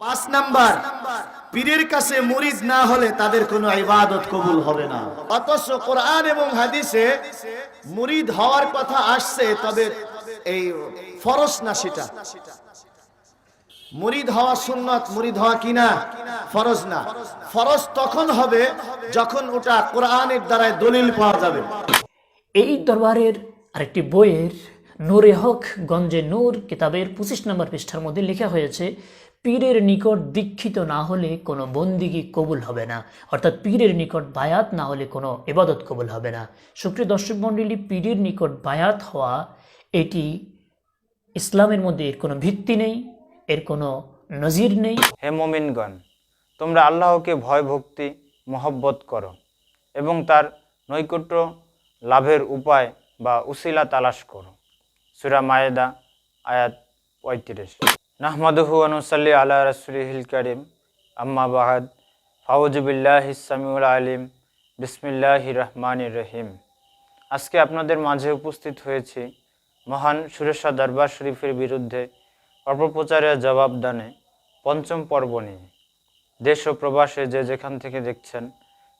পাঁচ নাম্বার, পীরের কাছে মুরিদ না হলে তাদের কোনো ইবাদত কবুল হবে না। অথচ কোরআন এবং হাদিসে মুরিদ হওয়ার কথা আসছে, তবে এই ফরজ না সেটা। মুরিদ হওয়া সুন্নত, মুরিদ হওয়া কিনা ফরজ না। ফরজ তখন হবে যখন ওটা কোরআনের দ্বারায় দলিল পাওয়া যাবে। এই দরবারের আরেকটি বইয়ের নূরে হক গঞ্জে নূর কিতাবের পঁচিশ নম্বর পৃষ্ঠার মধ্যে লেখা হয়েছে পীরের নিকট দীক্ষিত না হলে কোনো বন্দিগি কবুল হবে না। অর্থাৎ পীরের নিকট বায়াত না হলে কোনো এবাদত কবুল হবে না। সুপ্রিয় দর্শক মণ্ডলী, পীরের নিকট বায়াত হওয়া, এটি ইসলামের মধ্যে এর কোনো ভিত্তি নেই, এর কোনো নজির নেই। হে মমিনগণ, তোমরা আল্লাহকে ভয় ভক্তি, মহব্বত করো এবং তার নৈকট্য লাভের উপায় বা উসিলা তালাশ করো। সুরা মায়েদা, আয়াত পঁয়ত্রিশ। নাহমাদুহু আনুসাল্লি আল্লাহ রসুলিহিল করিম। আম্মা বাহাদ ফাউজবিল্লাহ সামিউল আলিম। বিসমিল্লাহ রহমান রহিম। আজকে আপনাদের মাঝে উপস্থিত হয়েছি মহান সুরেশা দরবার শরীফের বিরুদ্ধে অপপ্রচারের জবাব দানে পঞ্চম পর্ব নিয়ে। দেশ ও প্রবাসে যে যেখান থেকে দেখছেন,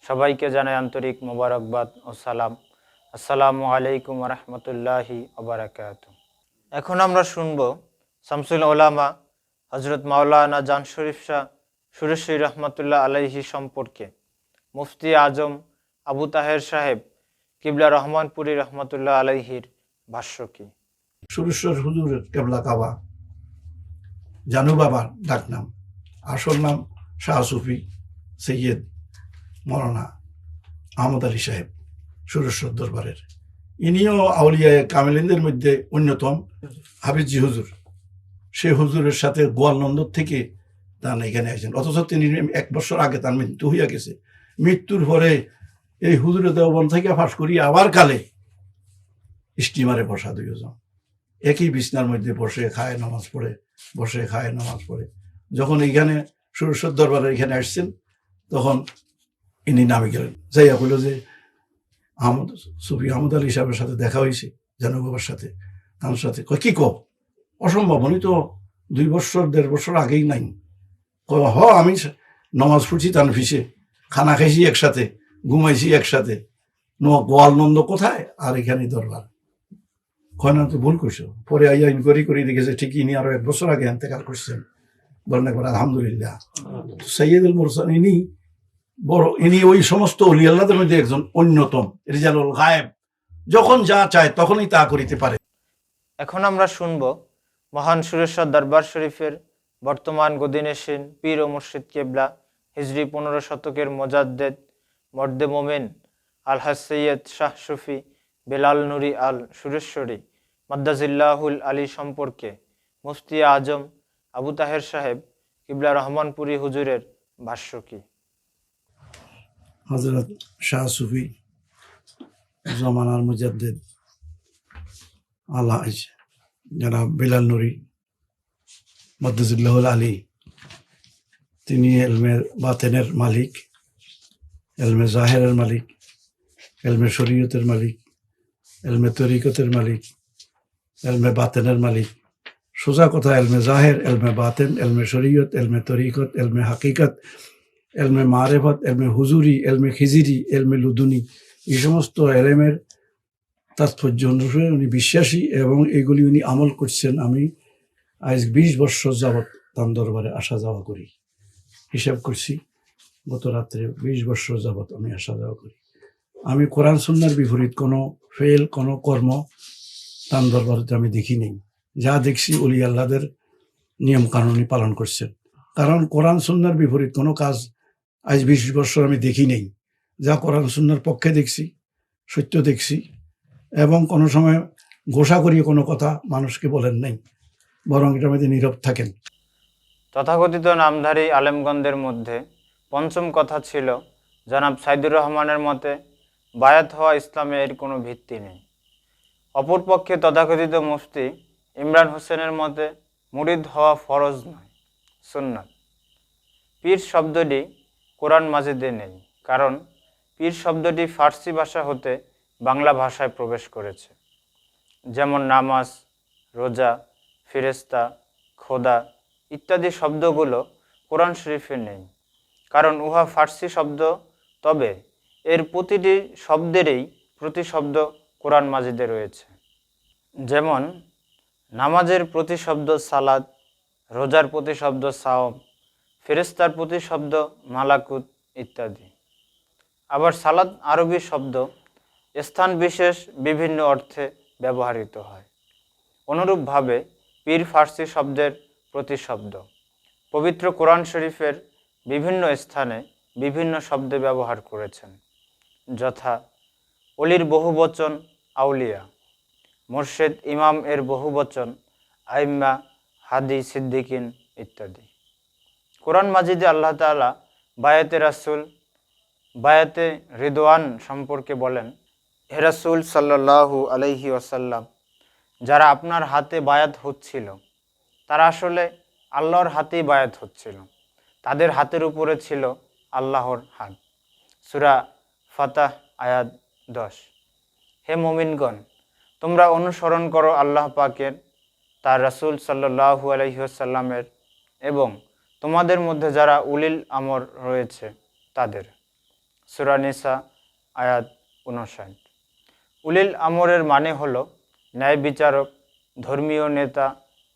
সবাইকে জানাই আন্তরিক মোবারকবাদ ও সালাম। আসসালামু আলাইকুম রহমতুল্লাহি ওবরাকাত এখন আমরা শুনব শামসুল ওলামা হজরত মাওলানা জান শরীফ শাহ, সুরেশ্বরী রহমতুল্লাহ আলাইহি সম্পর্কে। মুফতি আজম আবু তাহের সাহেব, কিবলা রহমানপুরি রহমতুল্লাহ আলাইহির ভাষ্য কি সুরেশ্বর হুজুরের কেবলা কাবা জানু বাবা ডাক নাম আসল নাম শাহ সুফি সৈয়দ মৌলানা আহমদ আলী সাহেব, সুরেশ্বর দরবারের। ইনিও আউলিয়া কামিলিনদের মধ্যে অন্যতম হাবিজি হুজুর। সে হুজুরের সাথে গোয়ালনন্দর থেকে তার এখানে আসছেন অথচ তিনি এক বছর আগে তার মৃত্যু হইয়া গেছে। মৃত্যুর পরে এই হুজুরের দেওবন থেকে ফাঁস করি, আবার কালে স্টিমারে বসা দুইজন। একই বিছনার মধ্যে বসে খায়, নামাজ পড়ে, বসে খায়, নামাজ পড়ে। যখন এইখানে সুরেশ্বর দরবারের এখানে আসছেন, তখন ইনি নামে গেলেন। যাইয়া বলল যে, আহমদ, সুফি আহমদ আলী সাহেবের সাথে দেখা হয়েছে জানু বাবার সাথে, তার সাথে। কি কো অসম্ভব, উনি তো দুই বছর, দেড় বছর আগেই নাই। হ, আমি নামাজ পড়ছি তার ফিসে খানা খাইছি একসাথে, ঘুমাইছি একসাথে। গোয়াল নন্দ কোথায়? আর এখানে দরবার। কয়, না, তো ভুল করছ পরে আইয়া ইনকোয়ারি করে দেখেছে ঠিক ইনি আরও এক বছর আগে এতেকাল করছেন। বলেন একবার আলহামদুলিল্লাহ। সৈয়দুল মুরসান ইনি বড়, ইনি ওই সমস্ত অলি আল্লাহদের মধ্যে একজন অন্যতম, রিজালুল গায়েব। যখন যা চায় তখনই তা করিতে পারে। এখন আমরা শুনব মহান সুরেশ্বর দরবার শরীফের বর্তমান গদিনেশিন পীর ও মুর্শিদ কেবলা, হিজরি পনেরো শতকের মোজাদ্দেদ, মর্দে মোমেন আল হাসৈয়দ শাহ সুফি, বেলাল নুরি আল সুরেশ্বরী, মাদ্দাজিল্লাহুল আলী সম্পর্কে মুফতি আজম আবু তাহের সাহেব, কিবলা রহমানপুরি হুজুরের ভাষ্য কি হজরত শাহ সুফি, জমানার মুজাদ্দেদ, আল্লাহ যারা বিলাল নুরি মদ্দুজুল্লাহুল আলী, তিনি এলমের বাতেনের মালিক, এলমে জাহেরের মালিক, এলমে শরীয়তের মালিক, এলমে তরিকতের মালিক, এলমে বাতেনের মালিক। সোজা কথা, এলমে জাহের, এলমে বাতেন, এলমে শরীয়ত, এলমে তরিকত, এলমে হাকিকত, এলমে মারেফত, এলমে হুজুরি, এলমে খিজিরি, এলমে লুদুনি। এই সমস্ত এলেমের তাৎপর্য অনুসারে উনি বিশ্বাসী এবং এগুলি উনি আমল করছেন আমি আজ বিশ বৎসর যাবৎ তার দরবারে আসা যাওয়া করি। হিসাব করছি গত রাত্রে বিশ বৎসর যাবৎ আমি আসা যাওয়া করি। আমি কোরআন সুন্নার বিপরীত কোনো ফেল, কোনো কর্ম তার দরবারে আমি দেখি নেই। যা দেখছি অলি আল্লাদের নিয়ম কানুনি পালন করছেন। কারণ কোরআন সুন্নার বিপরীত কোনো কাজ আজ বিশ বছর আমি দেখি নেই। যা কোরআন সুন্নার পক্ষে দেখছি, সত্য দেখছি এবং কোনো সময় ঘোষা করিয়ে কোনো কথা মানুষকে বলেন নাই, বরং এটা মধ্যে নীরব থাকেন। তথাকথিত নামধারী আলেমগঞ্জের মধ্যে পঞ্চম কথা ছিল, জনাব সাইদুর রহমানের মতে বায়াত হওয়া ইসলামে এর কোনো ভিত্তি নেই। অপরপক্ষে তথাকথিত মুফতি ইমরান হোসেনের মতে মুরিদ হওয়া ফরজ নয়, সুন্নাত। পীর শব্দটি কোরআন মাজিদে নেই, কারণ পীর শব্দটি ফার্সি ভাষা হতে বাংলা ভাষায় প্রবেশ করেছে। যেমন নামাজ, রোজা ফিরেস্তা খোদা ইত্যাদি শব্দগুলো কোরআন শরীফে নেই। কারণ উহা ফার্সি শব্দ, তবে এর প্রতিটি শব্দেরই প্রতিশব্দ কোরআন মাজিদে রয়েছে। যেমন, নামাজের প্রতিশব্দ সালাদ, রোজার প্রতিশব্দ সাওম ফেরেস্তার প্রতিশব্দ মালাকুত ইত্যাদি। আবার সালাদ আরবি শব্দ স্থান বিশেষ বিভিন্ন অর্থে ব্যবহৃত হয়। অনুরূপভাবে পীর ফার্সি শব্দের প্রতিশব্দ। পবিত্র কোরআন শরীফের বিভিন্ন স্থানে বিভিন্ন শব্দে ব্যবহার করেছেন, যথা অলির বহুবচন আউলিয়া, মোর্শেদ ইমাম এর বহুবচন আইম্মা, হাদি, সিদ্দিকিন ইত্যাদি। কোরআন মাজিদে আল্লাহ তাআলা বায়াতে রাসুল, বায়াতে রিদওয়ান সম্পর্কে বলেন হে রাসূল সাল্লাল্লাহু আলাইহি ওয়াসাল্লাম, যারা আপনার হাতে বায়াত হচ্ছিল, তারা আসলে আল্লাহর হাতেই বায়াত হচ্ছিল। তাদের হাতের উপরে ছিল আল্লাহর হাত। সুরা ফাতাহ, আয়াত দশ। হে মোমিনগণ, তোমরা অনুসরণ করো আল্লাহ পাকের, তার রাসূল সাল্লাল্লাহু আলাইহি ওয়াসাল্লামের এবং তোমাদের মধ্যে যারা উলিল আমর রয়েছে, তাদের। সুরা নিসা, আয়াত উনষাট উলিল আমরের মানে হল ন্যায় বিচারক, ধর্মীয় নেতা,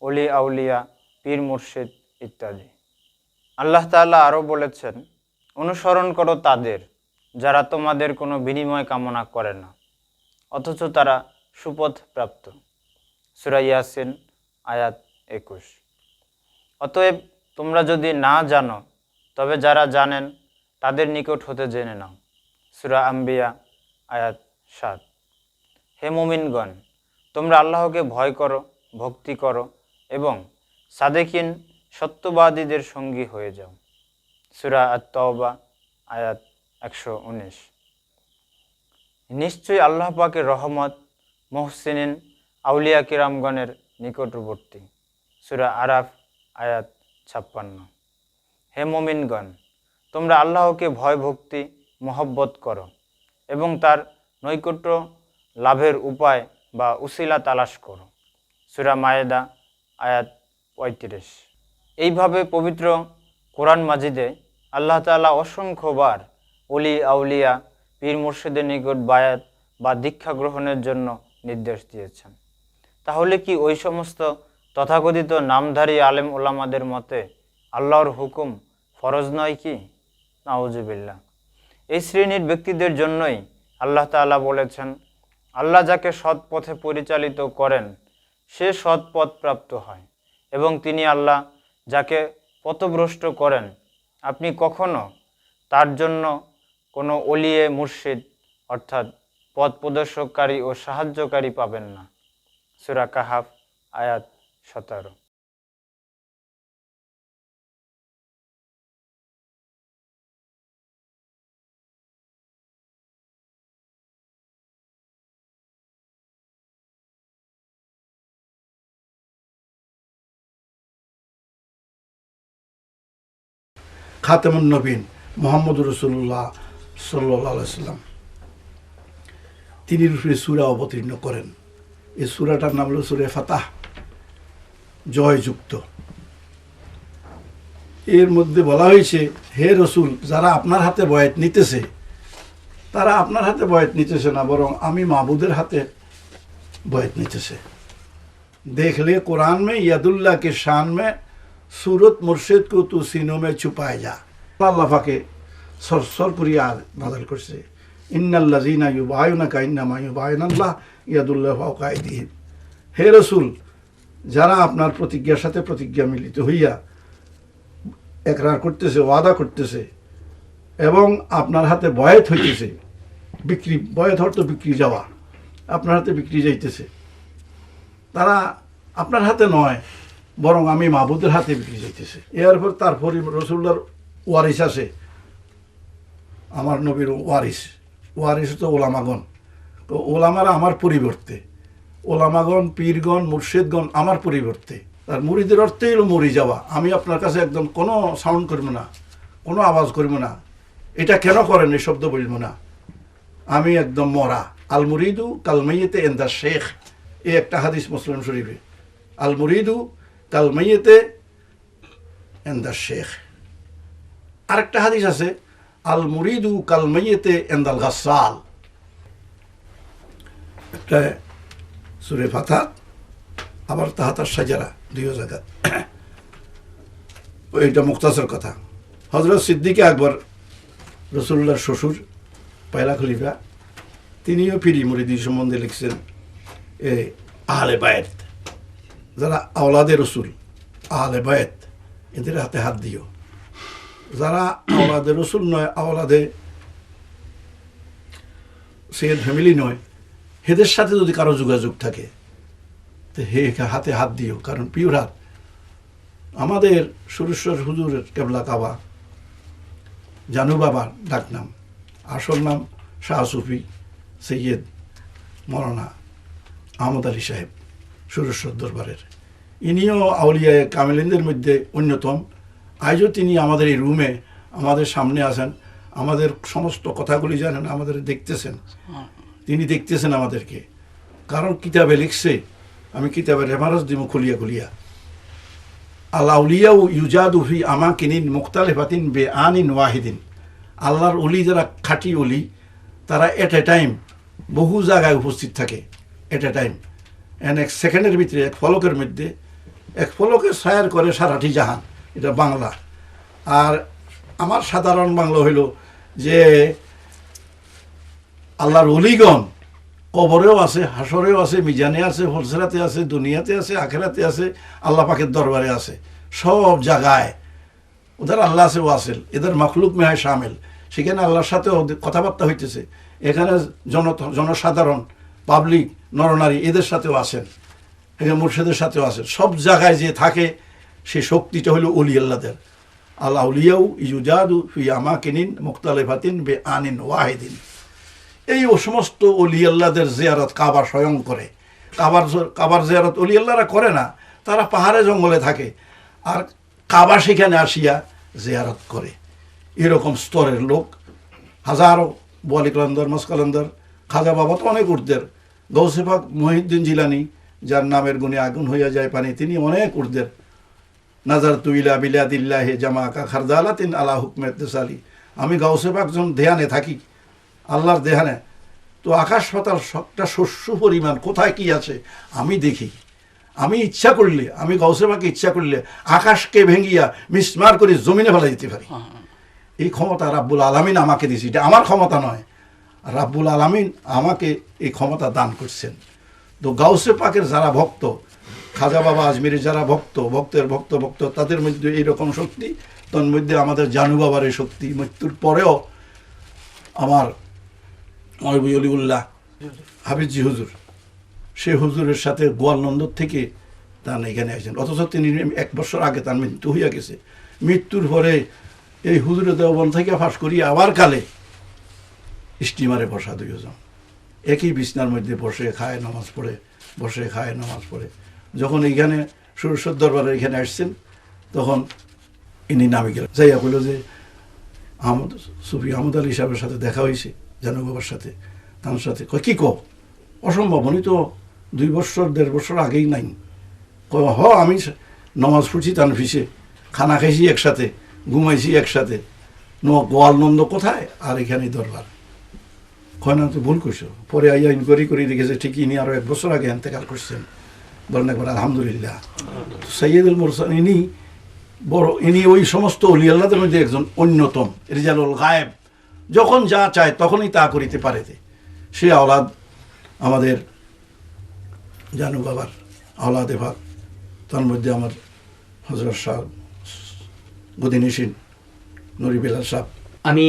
অলি আউলিয়া, পীর মুর্শিদ ইত্যাদি। আল্লাহ তাআলা আরও বলেছেন, অনুসরণ করো তাদের যারা তোমাদের কোনো বিনিময় কামনা করে না, অথচ তারা সুপথ প্রাপ্ত। সুরা ইয়াসিন, আয়াত একুশ। অতএব তোমরা যদি না জানো, তবে যারা জানেন, তাদের নিকট হতে জেনে নাও। সুরা আম্বিয়া, আয়াত সাত। হে মুমিনগণ, তোমরা আল্লাহকে ভয় করো, ভক্তি করো এবং সাদেকিন সত্যবাদীদের সঙ্গী হয়ে যাও। সুরা আত তওবা আয়াত একশো উনিশ। নিশ্চয়ই আল্লাহ পাকের রহমত মোহসিনিন আউলিয়া কিরামগণের নিকটবর্তী। সুরা আরাফ, আয়াত ছাপ্পান্ন। হে মমিনগণ, তোমরা আল্লাহকে ভয় ভক্তি মহব্বত করো এবং তার নৈকট্য লাভের উপায় বা উসিলা তালাশ করো। সুরা মায়েদা, আয়াত পঁয়ত্রিশ। এইভাবে পবিত্র কোরআন মাজিদে আল্লাহ তাআলা অসংখ্যবার অলি আউলিয়া, পীর মুর্শিদের নিকট বায়াত বা দীক্ষা গ্রহণের জন্য নির্দেশ দিয়েছেন। তাহলে কি ওই সমস্ত তথাকথিত নামধারী আলেম ওলামাদের মতে আল্লাহর হুকুম ফরজ নয় কি? নাউজুবিল্লাহ। এই শ্রেণির ব্যক্তিদের জন্যই আল্লাহ তাআলা বলেছেন আল্লাহ যাকে সৎ পথে পরিচালিত করেন, সে সৎ পথ প্রাপ্ত হয়। এবং তিনি আল্লাহ যাকে পথভ্রষ্ট করেন, আপনি কখনো তার জন্য কোনো অলিয়ে মুর্শিদ, অর্থাৎ পথ প্রদর্শককারী ও সাহায্যকারী পাবেন না। সুরা কাহাফ, আয়াত সতেরো। খাতেমুন নবীন মোহাম্মদ রসুল্লাহ সাল্লাহ সাল্লাম তিনি রূপে সুরা অবতীর্ণ করেন এই সুরাটার নাম হলো সুরে ফাতাহ জয়যুক্ত এর মধ্যে বলা হয়েছে হে রসুল যারা আপনার হাতে বয়াত নিতেছে তারা আপনার হাতে বয়াত নিতেছে না বরং আমি মাহবুদের হাতে বয়াত নিতেছে देख ले कुरान में यदुल्ला के शान में सूरत मुर्शिद को तू सीनों में छुपाए जा আল্লাহ পাকে সর সরপুরিয়া নাজাল করছে ইন্নাল্লাজিনা ইউবায়ুনাকা ইন্নামা ইউবায়ুনাল্লাহ ইয়াদুল্লাহ ফাওকাইদিহিম হে রসুল যারা আপনার প্রতিজ্ঞার সাথে প্রতিজ্ঞা মিলিত হইয়া একরার করতেছে ওয়াদা করতেছে এবং আপনার হাতে বয়েত হইতেছে বিক্রি বয়েত অর্থ বিক্রি যাওয়া আপনার হাতে বিক্রি যাইতেছে তারা আপনার হাতে নয় বরং আমি মাহবুদের হাতে বিক্রি যাইতেছে এরপর তারপরে রসুল্লার ওয়ারিস আছে। আমার নবীর ওয়ারিস। ওয়ারিস তো ওলামাগণ। তো ওলামারা আমার পরিবর্তে। ওলামাগণ, পীরগণ, মুর্শিদগণ আমার পরিবর্তে। তার মুড়িদের অর্থে হলো মরি যাওয়া। আমি আপনার কাছে একদম কোনো সাউন্ড করব না, কোনো আওয়াজ করব না। এটা কেন করেন এই শব্দ বলব না। আমি একদম মরা। আল মুরিদু কাল মাইয়েতে এন্দা শেখ। এই একটা হাদিস মুসলিম শরীফে। আল মুরিদু কাল মাইয়েতে এন্দা শেখ। আরেকটা হাদিস আছে, আল মুরিদু কাল মাইয়েতে এন্দাল গাসাল। একটা সুরে ফাতা আবার তাহাতার সাজারা দুইও জায়গা ওইটা মুক্তাসের কথা। হজরত সিদ্দিকে আকবর রসুল্লাহর শ্বশুর, পয়লা খলিফা, তিনিও ফিরি মুরিদি সম্বন্ধে লিখছেন, এ আহলে বায়েত যারা আওলাদে রসুল, আহলে বায়েত এদের হাতে হাত দিও। যারা আওলাদে রসুল নয়, আওলাদে সৈয়দ ফ্যামিলি নয়, হেদের সাথে যদি কারও যোগাযোগ থাকে, তো হে হাতে হাত দিও। কারণ পিওর হাত, আমাদের সুরেশ্বর হুজুরের কেবলা কাবা, জানু বাবার ডাকনাম, আসল নাম শাহ সুফি সৈয়দ মৌলানা আহমদ আলী সাহেব। সুরেশ্বর দরবারের। ইনিও আউলিয়া কামেলিনদের মধ্যে অন্যতম। আজও তিনি আমাদের এই রুমে আমাদের সামনে আছেন, আমাদের সমস্ত কথাগুলি জানেন, আমাদের দেখতেছেন। তিনি দেখতেছেন আমাদেরকে। কারণ কিতাবে লিখছে, আমি কিতাবের রেফারেন্স দিব খুলিয়া খুলিয়া। আল্লাউলিয়াও ইউজাদু ফি আমাকিনিন মুখতালিফাতিন বে আনিন ওয়াহিদিন। আল্লাহর অলি যারা খাঁটি অলি তারা এট এ টাইম বহু জায়গায় উপস্থিত থাকে এট এ টাইম এন এক সেকেন্ডের ভিতরে এক ফলকের মধ্যে এক ফলকে সায়ার করে সারাটি জাহান, এটা বাংলা। আর আমার সাধারণ বাংলা হইল যে আল্লাহর অলিগণ কবরেও আছে হাসরেও আছে, মিজানে আছে হলসেরাতে আছে, দুনিয়াতে আছে, আখেরাতে আছে, আল্লাহ পাকের দরবারে আছে। সব জায়গায় ওদের আল্লাহ আছে, ওয়াসেল। এদের মখলুক মেহায় সামিল সেখানে আল্লাহর সাথে কথাবার্তা হইতেছে। এখানে জন জনসাধারণ পাবলিক নরনারী এদের সাথেও আছেন এখানে মুর্শিদের সাথেও আছেন। সব জায়গায় যে থাকে সেই শক্তিটা হলো অলি আল্লাদের আল্লাহ উলিয়াউ ইউজাদু ফি আমাকিনিন মুক্তালেফাতিন বে আনিন ওয়াহিদিন। এই ও সমস্ত অলি আল্লাহদের জিয়ারত কাবা স্বয়ং করে। কাবার কাবার জিয়ারত অলি আল্লাহরা করে না, তারা পাহাড়ে জঙ্গলে থাকে। আর কাবা সেখানে আসিয়া জিয়ারত করে। এরকম স্তরের লোক, হাজারো বোয়ালি কলন্দর মস্কলন্দর খাজা বাবা তো অনেক উর্দের। গৌসেফাক মহিউদ্দিন জিলানি যার নামের গুণে আগুন হইয়া যায় পানি তিনি অনেক উর্দের নাজার তুইলা বিলাদিল্লাহে জামা কা খারদালাতিন আলা হুকমেত তেসালি। আমি গাউসেফাক যখন ধ্যানে থাকি আল্লাহর দেহানে। তো আকাশ পাতাল সবটা শস্য পরিমাণ কোথায় কি আছে আমি দেখি। আমি ইচ্ছা করলে আমি গৌসেবাকে ইচ্ছা করলে আকাশকে ভেঙ্গিয়া মিসমার করে জমিনে ফেলা যেতে পারি। এই ক্ষমতা রাব্বুল আলামিন আমাকে দিয়েছে এটা আমার ক্ষমতা নয়। রাব্বুল আলামিন আমাকে এই ক্ষমতা দান করছেন। তো গাউসে পাকের যারা ভক্ত, খাজা বাবা আজমিরের যারা ভক্ত, ভক্তের ভক্ত ভক্ত, তাদের মধ্যে এইরকম শক্তি, তার মধ্যে আমাদের জানু বাবার এই শক্তি, মৃত্যুর পরেও আমার মরবি অলিউল্লাহ হাফিজি হুজুর, সে হুজুরের সাথে গোয়ালনন্দর থেকে তার এখানে আসেন অথচ তিনি এক বছর আগে তার মৃত্যু হইয়া গেছে। মৃত্যুর পরে এই হুজুরের দেওবন থেকে ফাঁস করিয়া আবার কালে স্টিমারে বসা দুইজন। একই বিছনার মধ্যে বসে খায় নামাজ পড়ে, বসে খায় নামাজ পড়ে। যখন এইখানে সুরেশ্বর দরবারে এখানে আসছেন, তখন ইনি নামে গেলেন। যাইয়া কইল যে, আহমদ, সুফি আহমদ আলী সাহেবের সাথে দেখা হয়েছে জানু বাবার সাথে, তার সাথে। কয়, কী কো অসম্ভব, উনি তো দুই বছর, দেড় বছর আগেই নাই। কয়, হ, আমি নমাজ পড়ছি তার ফিসে খানা খাইছি একসাথে, ঘুমাইছি একসাথে। গোয়ালনন্দ কোথায়? আর এখানে দরবার। কয় ভুল করছ পরে আইয়া ইনকোয়ারি করে দেখেছে, ঠিক ইনি আরও এক বছর আগে এন্তেকাল করছেন। বলেন একবার, আলহামদুলিল্লাহ। সৈয়দুল মোরসান ইনি বড়, ইনি ওই সমস্ত অলি আল্লাহদের মধ্যে একজন অন্যতম, রিজালুল গায়েব। যখন যা চায় তখনই তা করিতে পারে সে আওলাদ আমাদের জানু বাবার আওলাদে ভাগ তার মধ্যে আমার হজরত শাহ গদিনিসিন নরিবেলাল সাহ আমি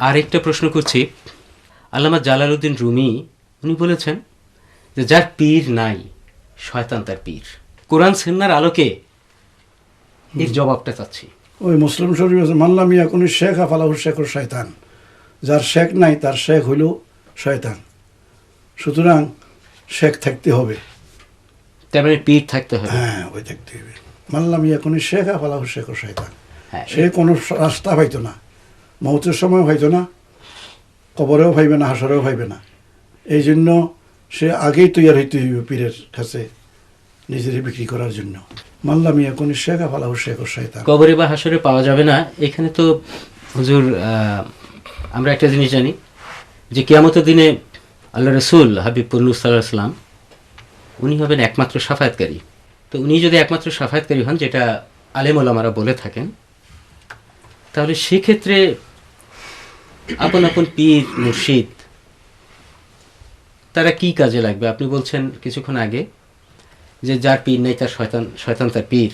আরেকটা প্রশ্ন করছি। আল্লামা জালালউদ্দিন রুমি উনি বলেছেন যে যার পীর নাই শয়তান তার পীর। কোরআন সেন্নার আলোকে এর জবাবটা চাচ্ছি। ওই মুসলিম শরীফ আছে মানলাম ইয়াকুনি শেখ আফালাহু শেখর শয়তান। যার শেখ নাই তার শেখ হইল শয়তান। সুতরাং শেখ থাকতে হবে। তার মানে পীর থাকতে হবে। হ্যাঁ ওই থাকতে হবে। মানলাম ইয়াকুনি শেখ আফালাহু শেখর শয়তান। হ্যাঁ। সে কোনো রাস্তা পাইতো না মৌতের সময় হইতো না কবরেও পাইবে না, হাসরেও পাইবে না। এই জন্য সে আগেই তৈয়ার হইতে হইবে পীরের কাছে নিজের বিক্রি করার জন্য। মাল্লামিয়া কোন শেখা ফালাহ শেখ শয়তান। কবরে বা হাসরে পাওয়া যাবে না। এখানে তো, হুজুর আমরা একটা জিনিস জানি যে কিয়ামতের দিনে আল্লাহ রসুল হাবিবুল্লু সাল্লাম, উনি হবেন একমাত্র সাফায়াতকারী। তো উনি যদি একমাত্র সাফায়াতকারী হন, যেটা আলেম ওলামারা বলে থাকেন, তাহলে সেক্ষেত্রে আপন আপন পীর মুর্শিদ তারা কি কাজে লাগবে? আপনি বলছেন কিছুক্ষণ আগে যে যার পীর নেই তার শয়তান শয়তান তার পীর।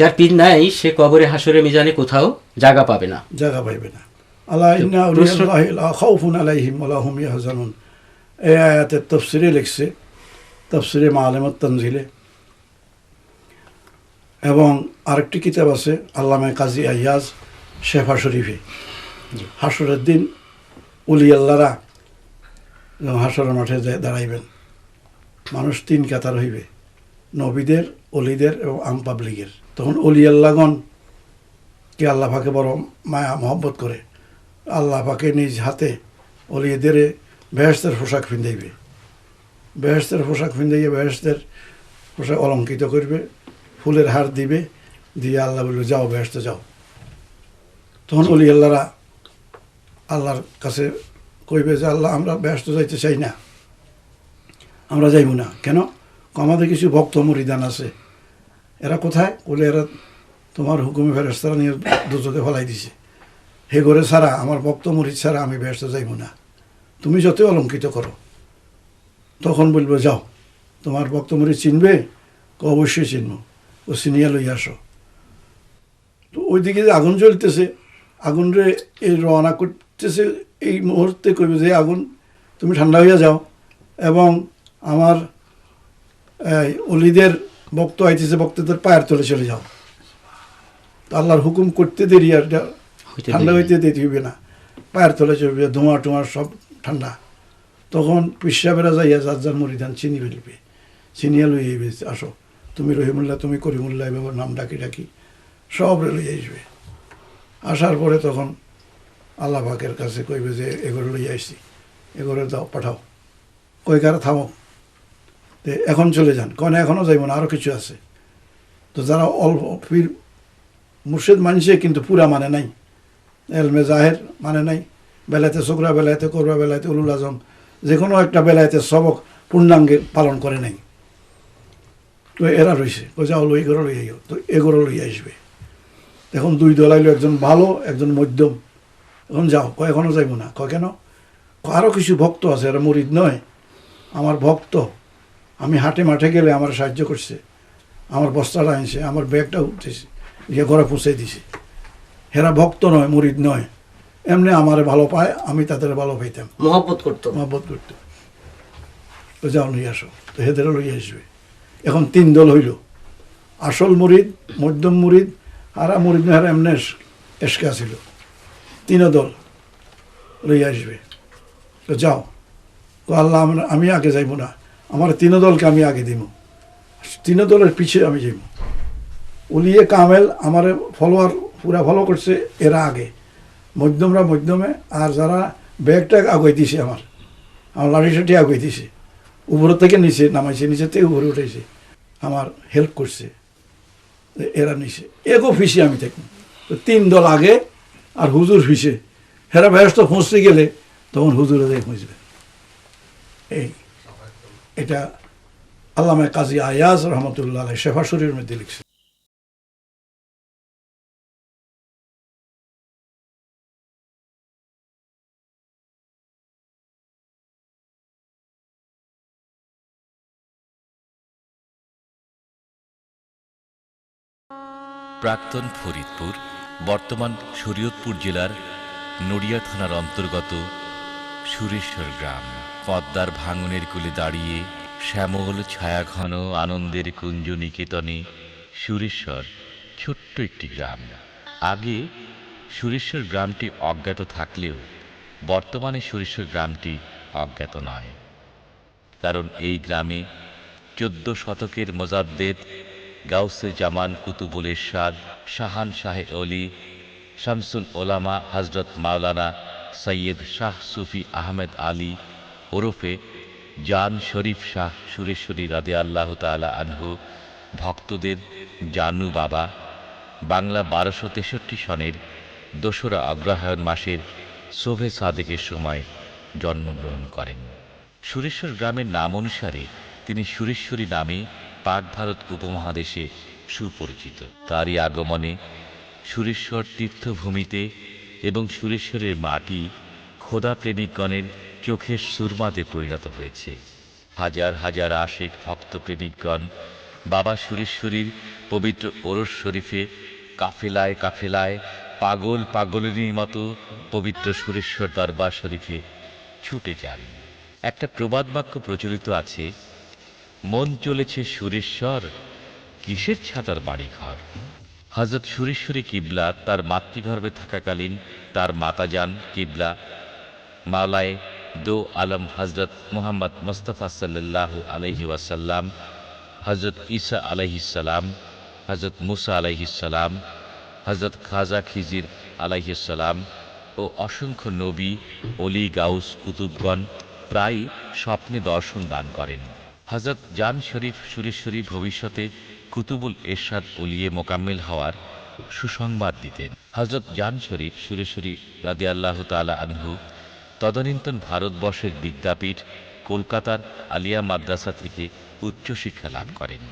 যার পীর নাই সে কবরে হাসরে মিজানে কোথাও জায়গা পাবে না। জায়গা পাইবে না। আল্লাহ ইন্না খাউফুন আলাইহিম ওয়া লা হুম ইয়াহজানুন। এই আয়াতের তাফসিরে লিখছে তাফসিরে মাআলিমুত তানজিলে। এবং আরেকটি কিতাব আছে আল্লামা কাজী আইয়াজ শেফা শরীফে। হাসরের দিন উলি আল্লাহরা হাসরের মাঠে দাঁড়াইবেন। মানুষ তিন কাতার হইবে, নবীদের, অলিদের এবং আম পাবলিকের। তখন অলি আল্লাহগণ কে আল্লাহ পাকে বড় মায়া, মহব্বত করে, আল্লাহ পাকে নিজ হাতে অলিয়েদের বেহেস্তের পোশাক ফিন্দাইবে বেহেস্তের পোশাক ফিন্দাইয়ে বেহেস্তের পোশাক অলঙ্কিত করবে, ফুলের হার দিবে, দিয়ে আল্লাহ বলবে, যাও বেহেস্তে যাও। তখন অলি আল্লাহরা আল্লাহর কাছে কইবে যে, আল্লাহ, আমরা ব্যস্ত যাইতে চাই না। আমরা যাইব না। কেন? আমাদের কিছু ভক্ত মরিদান আছে। এরা কোথায়? বলে, এরা তোমার হুকুমে ফেরেস্তারা নিয়ে দুচোখে ফেলাই দিছে। হে করে ছাড়া আমার ভক্ত মরিদ ছাড়া আমি ব্যস্ত যাইব না। তুমি যতই অলঙ্কিত করো। তখন বলব, যাও। তোমার ভক্ত মরিদ চিনবে? অবশ্যই চিনব। ও চিনিয়া লই আসো। তো ওইদিকে যে আগুন জ্বলতেছে, আগুন রে এই রওনা করতেছে এই মুহূর্তে কইবে যে আগুন তুমি ঠান্ডা হইয়া যাও। এবং আমার এই, অলিদের বক্ত আইতেছে বক্তদের পায়ের তলে চলে যাও। আল্লাহর হুকুম করতে দেরি আর হইতে ঠান্ডা দেরি। হইতে দিতে হইবে না। পায়ের তলে চলবে ধোঁয়া টোঁয়া সব ঠান্ডা। তখন পিসাবেরা যাইয়া যার যার মরিধান চিনি ফেলবে। চিনিয়া লই আইবে আসো। তুমি রহিমুল্লাহ তুমি করিমুল্লাহ এভাবে নাম ডাকি ডাকি সব লই আসবে। আসার পরে তখন আল্লাহ পাকের কাছে কইবে যে, এগুলো লই আইসি, এগুলো দাও, পাঠাও। কই কারা থামো। তে এখন চলে যান। কনে এখনও যাইব না আরও কিছু আছে। তো যারা অল্প ফির মুর্শিদ মানছে, কিন্তু পুরা মানে নাই। এলমে জাহের মানে নাই। বেলাতে ছোকরা বেলাতে করবা বেলাতে উলুল আজম যে কোনো একটা বেলাতে সবক পূর্ণাঙ্গে পালন করে নাই। তো এরা রয়েছে তো যাও, লই এগুলো লই আইও। তো এগুলো লই আসবে। এখন দুই দল একজন ভালো, একজন মধ্যম। এখন যাও কয় এখনও যাইব না? কয় কেন? আরও কিছু ভক্ত আছে এরা মরিদ নয়। আমার ভক্ত আমি হাটে মাঠে গেলে আমার সাহায্য করছে। আমার বস্তাটা আনছে আমার ব্যাগটা উঠতেছে গিয়ে ঘরে পৌঁছে দিছে। হেরা ভক্ত নয় মরিদ নয়। এমনি আমারে ভালো পায় আমি তাদের ভালো পাইতাম। মহব্বত করতো। মহব্বত করতে। তো যাও লই আসো। তো হেদেরও লই আসবে। এখন তিন দল হইল। আসল মুরিদ মধ্যম মুরিদ আর মুরিদ নেহার এমনি এসকা ছিল। তিন দল আসবে তো যাও। তো আল্লাহ আমরা- আমি আগে যাইব না। আমার তিন দলকে আমি আগে দিব তিন দলের পিছে আমি যাইব উলিয়ে কামেল আমার ফলোয়ার পুরা ফলো করছে এরা আগে। মধ্যমরা মধ্যমে আর যারা ব্যাগটা আগুয়াই দিছে আমার আমার লাঠি সাঠি আগুয়াই দিছে। উপর থেকে নিচে, নামাইছে, নিচে থেকে উপরে উঠেছে আমার হেল্প করছে এরা নিচে এগো ফিসে আমি থাকি তো তিন দল আগে আর হুজুর ফিসে হেরা ব্যস্ত পৌঁছতে গেলে তখন হুজুরে দেখ পৌঁছবে এই, এটা আল্লামা কাজী আয়াজ রহমতুল্লাহ শেফা শরীর মধ্যে লিখছে। প্রাক্তন ফরিদপুর বর্তমান শরীয়তপুর জেলার নড়িয়া থানার অন্তর্গত সুরেশ্বর গ্রাম। পদ্মার ভাঙনের কুলে দাঁড়িয়ে শ্যামল, ছায়াঘন, আনন্দের কুঞ্জ নিকেতনে সুরেশ্বর ছোট্ট একটি গ্রাম। আগে সুরেশ্বর গ্রামটি অজ্ঞাত থাকলেও বর্তমানে সুরেশ্বর গ্রামটি অজ্ঞাত নয়। কারণ এই গ্রামে চোদ্দ শতকের মোজাদ্দেদ গাউসে জামান কুতুবুল ইরশাদ শাহান শাহে অলি, শামসুল ওলামা হজরত মাওলানা সৈয়দ শাহ সুফি আহমেদ আলী ওরফে জান শরীফ শাহ সুরেশ্বরী রাদে আল্লাহ তালা আনহু ভক্তদের জানু বাবা। বাংলা বারোশো তেষট্টি সনের দোসরা অগ্রহায়ণ মাসের শোভে সাদেকের সময় জন্মগ্রহণ করেন। সুরেশ্বর গ্রামের নাম অনুসারে তিনি সুরেশ্বরী নামে পাক ভারত উপমহাদেশে সুপরিচিত। তারই আগমনে সুরেশ্বর তীর্থভূমিতে এবং সুরেশ্বরের মাটি খোদা প্রেমিকগণের চোখের সুরমাতে পরিণত হয়েছে। হাজার হাজার আশেক ভক্ত প্রেমিকগণ বাবা সুরেশ্বরীর পবিত্র ওরস শরীফে কাফেলায় কাফেলায় পাগল পাগলেরই মতো পবিত্র সুরেশ্বর দরবার শরীফে ছুটে যান। একটা প্রবাদ বাক্য প্রচলিত আছে মন চলেছে সুরেশ্বর, কিসের ছাতার বাড়ি ঘর হজরত সুরেশ্বরী কিবলা, তার মাতৃগর্ভে থাকাকালীন তার মাতা যান কিবলা, মাওলায় দো আলম হজরত মোহাম্মদ মোস্তফা সাল্লাহ আলহি ওয়াসাল্লাম হজরত ঈসা আলহিসাল্লাম হজরত মুসা আলহিসাল্লাম হজরত খাজা খিজির আলাইহিসাল্লাম ও অসংখ্য নবী, অলি গাউস কুতুবগণ প্রায় স্বপ্নে দর্শন দান করেন। হজরত জান শরীফ সুরেশ্বরী ভবিষ্যতে কুতুবুল এরশাদ উলিয়ে মোকাম্মেল হওয়ার সুসংবাদ দিতেন। হজরত জান শরীফ সুরেশ্বরী রাদি আল্লাহ তালা আনহু তদনীন্তন ভারতবর্ষের বিদ্যাপীঠ কলকাতার আলিয়া মাদ্রাসা থেকে উচ্চশিক্ষা লাভ করেন।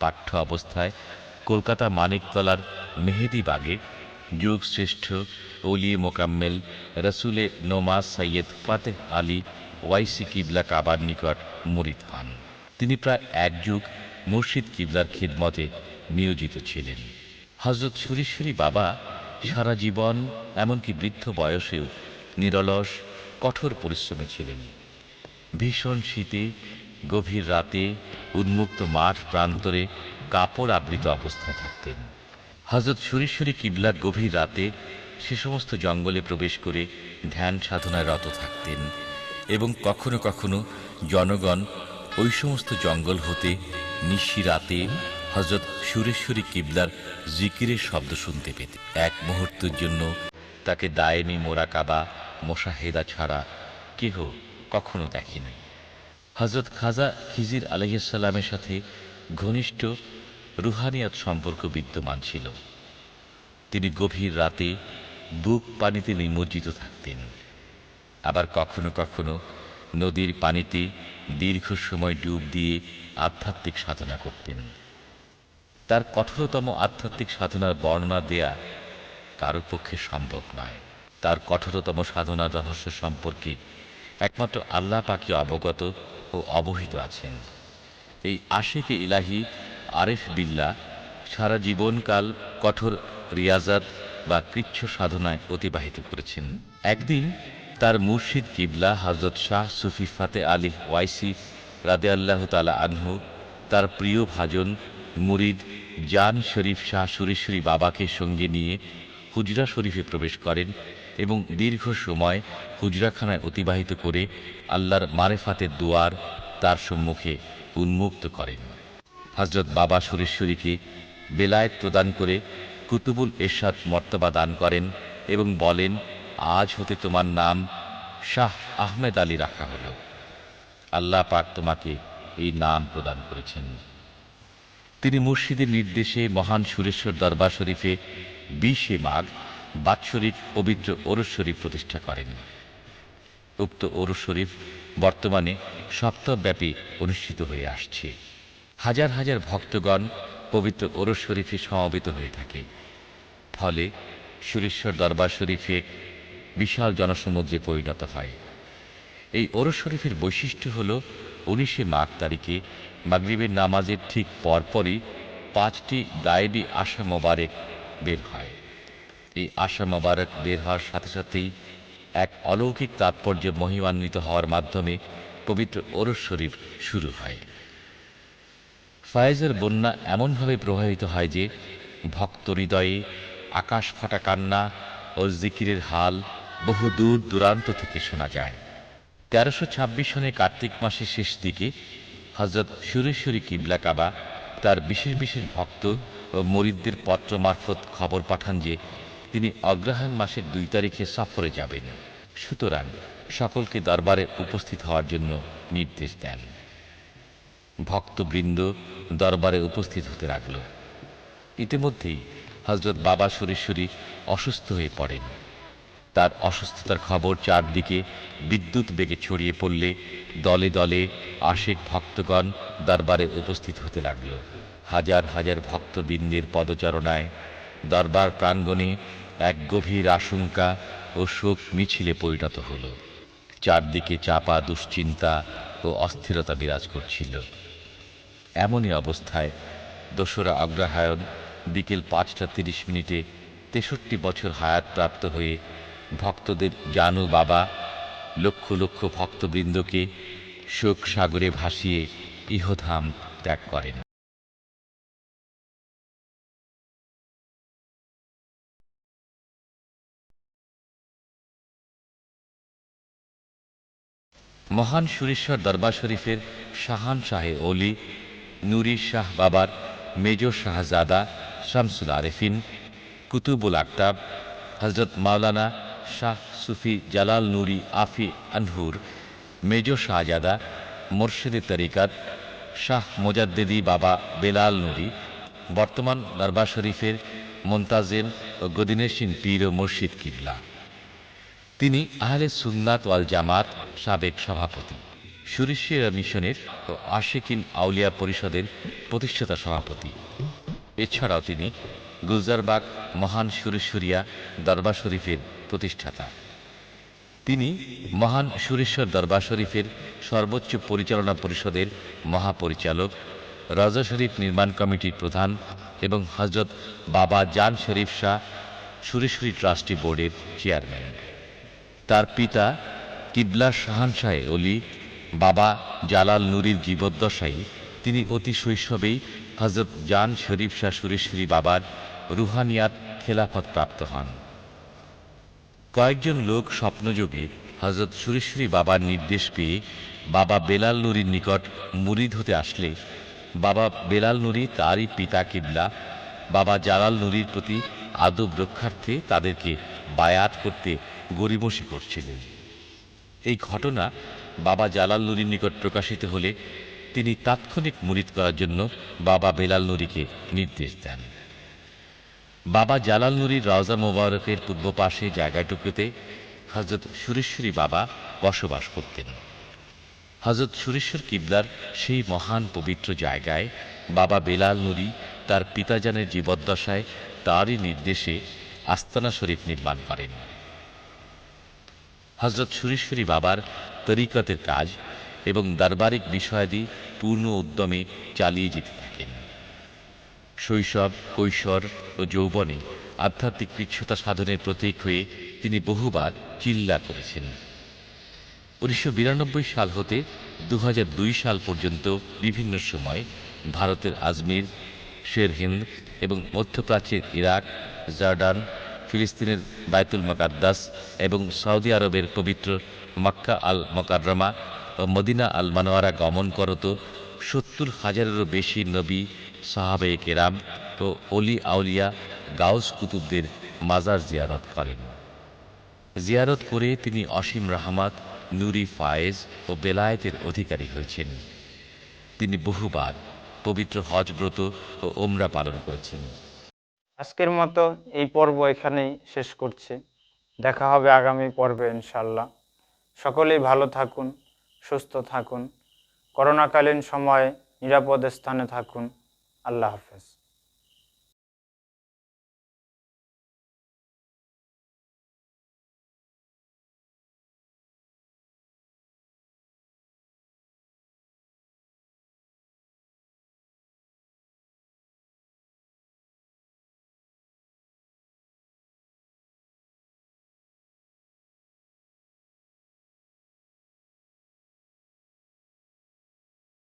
পাঠ্য অবস্থায় কলকাতা মানিকতলার মেহেদিবাগে যুগ শ্রেষ্ঠ অলিয়ে মোকাম্মেল রসুলে নোমাজ সৈয়দ ফাতেহ আলী ওয়াইসি কিবলা কাবার নিকট মুরিদ হন। তিনি প্রায় এক যুগ মুর্শিদ কিবলার খিদমতে নিয়োজিত ছিলেন। হজরত সুরেশ্বরী বাবা সারা জীবন এমনকি বৃদ্ধ বয়সেও নিরলস, কঠোর পরিশ্রমে ছিলেন। ভীষণ শীতে, গভীর রাতে উন্মুক্ত মাঠ প্রান্তরে কাপড় আবৃত অবস্থায় থাকতেন। হজরত সুরেশ্বরী কিবলা গভীর রাতে সে সমস্ত জঙ্গলে প্রবেশ করে ধ্যান সাধনায় রত থাকতেন। এবং কখনো কখনো জনগণ ওই সমস্ত জঙ্গল হতে নিশি রাতে হজরত সুরেশ্বরী কিবলার জিকিরের শব্দ শুনতে পেতে। এক মুহূর্তের জন্য তাকে দায়েমি মোরাকাবা, মোশাহেদা ছাড়া কেহ কখনো দেখেনি। হজরত খাজা খিজির আলহিসাল্লামের সাথে ঘনিষ্ঠ রুহানিয়াত সম্পর্ক বিদ্যমান ছিল। তিনি গভীর রাতে বুক পানিতে নিমজ্জিত থাকতেন। আবার কখনো কখনো নদীর পানিতে দীর্ঘ সময় ডুব দিয়ে আধ্যাত্মিক সাধনা করতেন। তার কঠোরতম আধ্যাত্মিক সাধনার বর্ণনা দেয়া কারও পক্ষে সম্ভব নয়। তার কঠোরতম সাধনার রহস্য সম্পর্কে একমাত্র আল্লাহ পাকি অবগত ও অবহিত আছেন। এই আশেকে ইলাহি আরেফ বিল্লা সারা জীবনকাল কঠোর রিয়াজাত বা কৃচ্ছ সাধনায় অতিবাহিত করেছেন। একদিন তার মুর্শিদ কিবলা হজরত শাহ সুফি ফাতে আলী ওয়াইসি রাদে আল্লাহ তালা আনহু, তার প্রিয় ভাজন মুরিদ জান শরীফ শাহ সুরেশ্বরী বাবাকে সঙ্গে নিয়ে হুজরা শরীফে প্রবেশ করেন এবং দীর্ঘ সময় হুজরাখানায় অতিবাহিত করে আল্লাহর মারেফাতের দুয়ার তার সম্মুখে উন্মুক্ত করেন। হজরত বাবা সুরেশ্বরীকে বেলায়েত প্রদান করে কুতুবুল এরশাদ মর্তবা দান করেন এবং বলেন আজ হতে তোমার নাম শাহ আহমেদ আলী রাখা হলো। আল্লাহ পাক তোমাকে এই নাম প্রদান করেছেন। তিনি মুর্শিদের নির্দেশে মহান সুরেশ্বর দরবার শরীফে বিশে মাঘ বাৎসরিক পবিত্র ওরস শরীফ প্রতিষ্ঠা করেন। উক্ত ওরস শরীফ বর্তমানে সপ্তাহব্যাপী অনুষ্ঠিত হয়ে আসছে। হাজার হাজার ভক্তগণ পবিত্র ওরস শরীফে সমবেত হয়ে থাকে। ফলে সুরেশ্বর দরবার শরীফে বিশাল জনসমুদ্রে পরিণত হয়। এই ওরস শরীফের বৈশিষ্ট্য হল, উনিশে মাঘ তারিখে মাগরিবের নামাজের ঠিক পরপরই পাঁচটি গায়েবী আশা মোবারক বের হয়। এই আশা মোবারক বের হওয়ার সাথে সাথেই এক অলৌকিক তাৎপর্য মহিমান্বিত হওয়ার মাধ্যমে পবিত্র ওরস শরীফ শুরু হয়। ফায়েজের বন্যা এমনভাবে প্রবাহিত হয় যে ভক্ত হৃদয়ে আকাশ ফাটা কান্না ও জিকিরের হাল বহু দূর দূরান্ত থেকে শোনা যায়। তেরোশো ছাব্বিশ সনে কার্তিক মাসের শেষ দিকে হজরত সুরেশ্বরী কিবলা কাবা তার বিশেষ বিশেষ ভক্ত ও মরিদদের পত্র মারফত খবর পাঠান যে তিনি অগ্রহায়ণ মাসের দুই তারিখে সফরে যাবেন। সুতরাং সকলকে দরবারে উপস্থিত হওয়ার জন্য নির্দেশ দেন। ভক্তবৃন্দ দরবারে উপস্থিত হতে লাগল। ইতিমধ্যেই হজরত বাবা সুরেশ্বরী অসুস্থ হয়ে পড়েন। তার অসুস্থতার খবর চারদিকে বিদ্যুৎ বেগে ছড়িয়ে পড়লে দলে দলে আশেক ভক্তগণ দরবারে উপস্থিত হতে লাগল। হাজার হাজার ভক্তবৃন্দের পদচারণায় দরবার প্রাঙ্গণে এক গভীর আশঙ্কা ও শোক মিছিলে পরিণত হল। চারদিকে চাপা দুশ্চিন্তা ও অস্থিরতা বিরাজ করছিল। এমনই অবস্থায় দোসরা অগ্রহায়ণ বিকেল পাঁচটা তিরিশ মিনিটে তেষট্টি বছর হায়াতপ্রাপ্ত হয়ে ভক্তদের জানু বাবা লক্ষ লক্ষ ভক্তবৃন্দকে শোক সাগরে ভাসিয়ে ইহধাম ত্যাগ করেন। মহান সুরেশ্বর দরবার শরীফের শাহান শাহে অলি নুরি শাহ বাবার মেজ শাহজাদা শামসুল আরেফিন, কুতুবুল আক্তাব হজরত মাওলানা শাহ সুফি জালাল নুরি আফি আনহুর মেজ শাহজাদা, মোর্শেদে তরিকাত, শাহ মোজাদ্দেদি বাবা বেলাল নুরি, বর্তমান দরবার শরীফের মোন্তাজেম ও গদিনেশিন পীর ও মুর্শিদ কিবলা। তিনি আহলে সুন্নাত ওয়াল জামাত সাবেক সভাপতি। সুরিশিয়া মিশনের ও আশেকিন আউলিয়া পরিষদের প্রতিষ্ঠাতা সভাপতি। এছাড়াও তিনি গুলজারবাগ মহান সুরেশ্বরিয়া দরবার শরীফের প্রতিষ্ঠাতা। তিনি মহান সুরেশ্বর দরবার শরীফের সর্বোচ্চ পরিচালনা পরিষদের মহাপরিচালক, রাজা শরীফ নির্মাণ কমিটির প্রধান এবং হজরত বাবা জান শরীফ শাহ সুরেশ্বরী ট্রাস্টি বোর্ডের চেয়ারম্যান। তার পিতা কিবলা শাহানশাহে অলি, বাবা জালাল নুরির জীবদ্দশায় তিনি অতি শৈশবেই হজরত জান শরীফ শাহ সুরেশ্বরী বাবার রুহানিয়াত খেলাফত প্রাপ্ত হন। কয়েকজন লোক স্বপ্নযোগে হজরত সুরেশ্বরী বাবার নির্দেশ পেয়ে বাবা বেলাল নুরির নিকট মুরিদ হতে আসলে। বাবা বেলাল নুরি তারই পিতা কিবলা। বাবা জালাল নুরির প্রতি আদব রক্ষার্থে তাদেরকে বায়াত করতে গরিমসি করছিলেন। এই ঘটনা বাবা জালাল নুরির নিকট প্রকাশিত হলে তিনি তাৎক্ষণিক মুরিদ করার জন্য বাবা বেলাল নুরিকে নির্দেশ দেন। বাবা জালাল নুরির রওজা মোবারকের পূর্ব পাশে জায়গাটুকুতে হজরত সুরেশ্বরী বাবা বসবাস করতেন। হজরত সুরেশ্বর কিবলার সেই মহান পবিত্র জায়গায় বাবা বেলাল নুরি তার পিতাজানের জীবদ্দশায় তারই নির্দেশে আস্তানা শরীফ নির্মাণ করেন। হজরত সুরেশ্বরী বাবার তরিকতের কাজ এবং দারবারিক বিষয়াদি পূর্ণ উদ্যমে চালিয়ে যেতে থাকেন। শৈশব, কৈশোর ও যৌবনে আধ্যাত্মিক কৃচ্ছতা সাধনের প্রতীক হয়ে তিনি বহুবার চিল্লা করেছেন। উনিশশো বিরানব্বই সাল হতে দু হাজার দুই সাল পর্যন্ত বিভিন্ন সময় ভারতের আজমির শেরহিন্দ এবং মধ্যপ্রাচ্যের ইরাক, জর্ডান, ফিলিস্তিনের বায়তুল মকাদ্দাস এবং সৌদি আরবের পবিত্র মক্কা আল মকাররমা ও মদিনা আল মানোয়ারা গমন করত সত্তর হাজারেরও বেশি নবী সাহাবে কেরাম ও অলি আউলিয়া গাউস কুতুবদের মাজার জিয়ারত করেন। জিয়ারত করে তিনি অসীম রাহমাত, নুরি ফায়েজ ও বেলায়েতের অধিকারী হয়েছেন। তিনি বহুবার পবিত্র হজ ব্রত ও ওমরা পালন করেছেন। আজকের মতো এই পর্ব এখানেই শেষ করছি। দেখা হবে আগামী পর্বে ইনশাল্লাহ সকলেই ভালো থাকুন, সুস্থ থাকুন। করোনাকালীন সময়ে নিরাপদ স্থানে থাকুন। আল্লাহ হাফেজ।